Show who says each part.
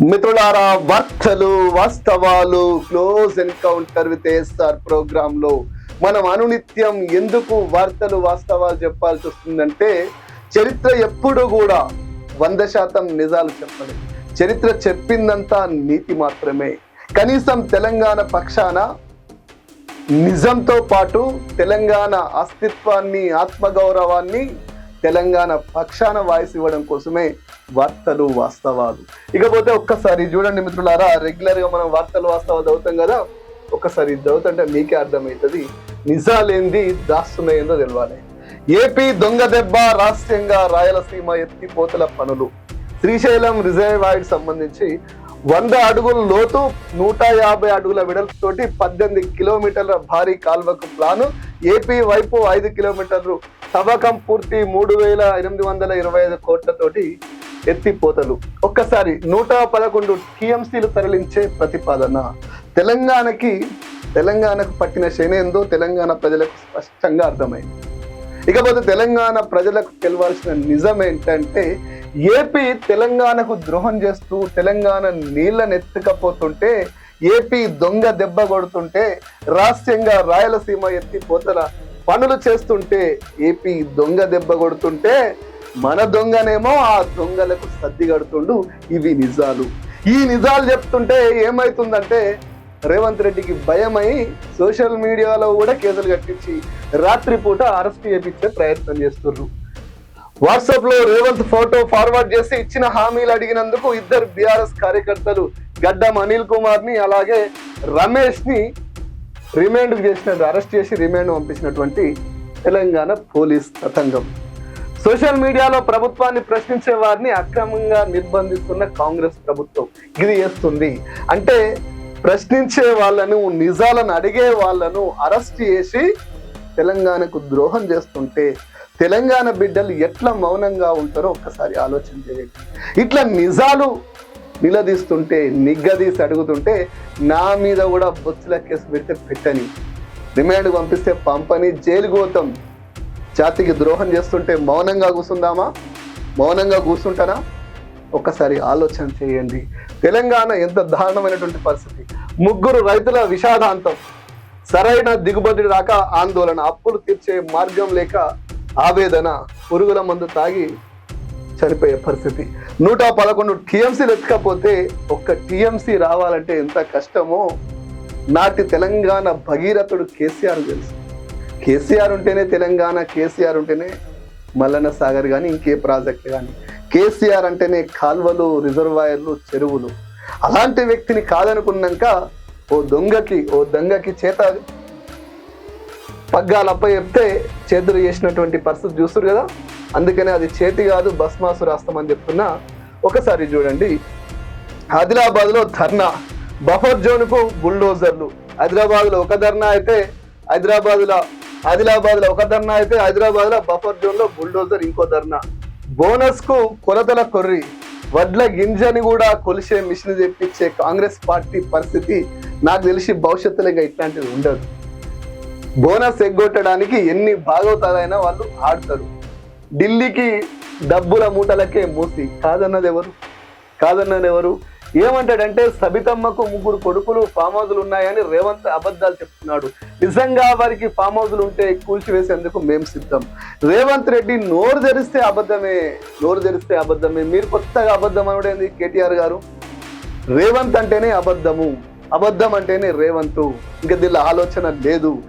Speaker 1: మిత్రులారా వార్తలు వాస్తవాలు క్లోజ్ ఎన్కౌంటర్ విత్ ఏఎస్ఆర్ ప్రోగ్రామ్లో మనం అనునిత్యం ఎందుకు వార్తలు వాస్తవాలు చెప్పాల్సి వస్తుందంటే చరిత్ర ఎప్పుడు కూడా వంద శాతం నిజాలు చెప్పదు. చరిత్ర చెప్పిందంతా నీతి మాత్రమే. కనీసం తెలంగాణ పక్షాన నిజంతో పాటు తెలంగాణ అస్తిత్వాన్ని ఆత్మగౌరవాన్ని తెలంగాణ పక్షాన వాయిస్ ఇవ్వడం కోసమే వార్తలు వాస్తవాలు. ఇకపోతే ఒక్కసారి చూడండి మిత్రులారా రెగ్యులర్గా మనం వార్తలు వాస్తవాలు చదువుతాం కదా ఒక్కసారి చదువుతుంటే మీకే అర్థమవుతుంది నిజాలేంది దాస్తున్నాయేందో తెలవాలి. ఏపీ దొంగ దెబ్బ రాష్ట్రంగా రాయలసీమ ఎత్తిపోతల పనులు. శ్రీశైలం రిజర్వాయర్ సంబంధించి వంద అడుగుల లోతు నూట యాభై అడుగుల వెడల్పుతోటి పద్దెనిమిది కిలోమీటర్ల భారీ కాల్వకు ప్లాను. ఏపీ వైపు ఐదు కిలోమీటర్లు. తవ్వకం పూర్తి మూడు వేల ఎనిమిది వందల ఇరవై ఐదు కోట్లతోటి ఎత్తిపోతలు ఒక్కసారి నూట పదకొండు టీఎంసీలు తరలించే ప్రతిపాదన. తెలంగాణకి తెలంగాణకు పట్టిన శనేందో తెలంగాణ ప్రజలకు స్పష్టంగా అర్థమైంది. ఇకపోతే తెలంగాణ ప్రజలకు తెలవాల్సిన నిజం ఏంటంటే ఏపీ తెలంగాణకు ద్రోహం చేస్తూ తెలంగాణ నీళ్ళని ఎత్తుకపోతుంటే ఏపీ దొంగ దెబ్బ కొడుతుంటే రాష్ట్రంగా రాయలసీమ ఎత్తిపోతల పనులు చేస్తుంటే ఏపీ దొంగ దెబ్బ కొడుతుంటే మన దొంగనేమో ఆ దొంగలకు సర్ది కడుతుండు ఇవి నిజాలు. ఈ నిజాలు చెప్తుంటే ఏమైతుందంటే రేవంత్ రెడ్డికి భయమై సోషల్ మీడియాలో కూడా కేసులు కట్టించి రాత్రిపూట అరెస్ట్ చేపించే ప్రయత్నం చేస్తున్నారు వాట్సాప్లో రేవంత్ ఫోటో ఫార్వర్డ్ చేసి ఇచ్చిన హామీలు అడిగినందుకు ఇద్దరు బీఆర్ఎస్ కార్యకర్తలు గడ్డం అనిల్ కుమార్ని అలాగే రమేష్ని రిమాండ్ చేసినట్టు అరెస్ట్ చేసి రిమాండ్ పంపించినటువంటి తెలంగాణ పోలీస్ తతంగం సోషల్ మీడియాలో ప్రభుత్వాన్ని ప్రశ్నించే వారిని అక్రమంగా నిర్బంధిస్తున్న కాంగ్రెస్ ప్రభుత్వం. ఇది చేస్తుంది. అంటే ప్రశ్నించే వాళ్ళను నిజాలను అడిగే వాళ్ళను అరెస్ట్ చేసి తెలంగాణకు ద్రోహం చేస్తుంటే తెలంగాణ బిడ్డలు ఎట్లా మౌనంగా ఉంటారో ఒక్కసారి ఆలోచన చేయండి. ఇట్లా నిజాలు నిలదీస్తుంటే నిగ్గదీసి అడుగుతుంటే నా మీద కూడా బొచ్చుల కేసు పెడితే పెట్టని. రిమాండ్ పంపిస్తే పంపని జైలు గోతం. జాతికి ద్రోహం చేస్తుంటే మౌనంగా కూర్చుందామా? మౌనంగా కూర్చుంటానా ఒక్కసారి ఆలోచన చేయండి. తెలంగాణ ఎంత దారుణమైనటువంటి పరిస్థితి. ముగ్గురు రైతుల విషాదాంతం. సరైన దిగుబడి రాక ఆందోళన. అప్పులు తీర్చే మార్గం లేక ఆవేదన పురుగుల మందు తాగి చనిపోయే పరిస్థితి. నూట పదకొండు టీఎంసీలు ఎత్తుకపోతే ఒక్క టీఎంసీ రావాలంటే ఎంత కష్టమో నాటి తెలంగాణ భగీరథుడు కేసీఆర్ తెలుసు. కేసీఆర్ ఉంటేనే తెలంగాణ కేసీఆర్ ఉంటేనే మల్లన్న సాగర్ కానీ ఇంకే ప్రాజెక్ట్ కానీ కేసీఆర్ అంటేనే కాల్వలు రిజర్వాయర్లు చెరువులు. అలాంటి వ్యక్తిని కాదనుకున్నాక ఓ దొంగకి ఓ దొంగకి చేత పగ్గాలప్ప చెప్తే చేతులు చేసినటువంటి పరిస్థితి చూస్తారు కదా? అందుకనే అది చేతి కాదు భస్మాసు రాస్తామని చెప్తున్నా. ఒకసారి చూడండి. ఆదిలాబాద్లో ధర్నా. బఫర్ జోన్కు బుల్డోజర్లు. హైదరాబాద్లో ఒక ధర్నా అయితే హైదరాబాద్లో ఆదిలాబాద్లో ఒక ధర్నా అయితే హైదరాబాద్లో బఫర్ జోన్లో బుల్డోజర్ ఇంకో ధర్నా. బోనస్కు కొలతల కొర్రి. వడ్ల గింజని కూడా కొలిసే మిషన్ తెప్పించే కాంగ్రెస్ పార్టీ పరిస్థితి నాకు తెలిసి భవిష్యత్తులో ఇంకా ఇట్లాంటిది ఉండదు. బోనస్ ఎగ్గొట్టడానికి ఎన్ని భాగవతాలైనా వాళ్ళు ఆడతారు. ఢిల్లీకి డబ్బుల మూటలకే మూసి. కాదన్నది ఎవరు? కాదన్నది ఎవరు? ఏమంటాడంటే సబితమ్మకు ముగ్గురు కొడుకులు ఫామ్ హౌజులు ఉన్నాయని రేవంత్ అబద్ధాలు చెప్తున్నాడు. నిజంగా వారికి ఫామ్ హౌజులు ఉంటే కూల్చివేసేందుకు మేము సిద్ధం. రేవంత్ రెడ్డి నోరు తెరిస్తే అబద్ధమే నోరు తెరిస్తే అబద్ధమే. మీరు కొత్తగా అబద్ధం అనుడేంది కేటీఆర్ గారు. రేవంత్ అంటేనే అబద్ధము అబద్ధం అంటేనే రేవంత్. ఇంకా దీనిలో ఆలోచన లేదు.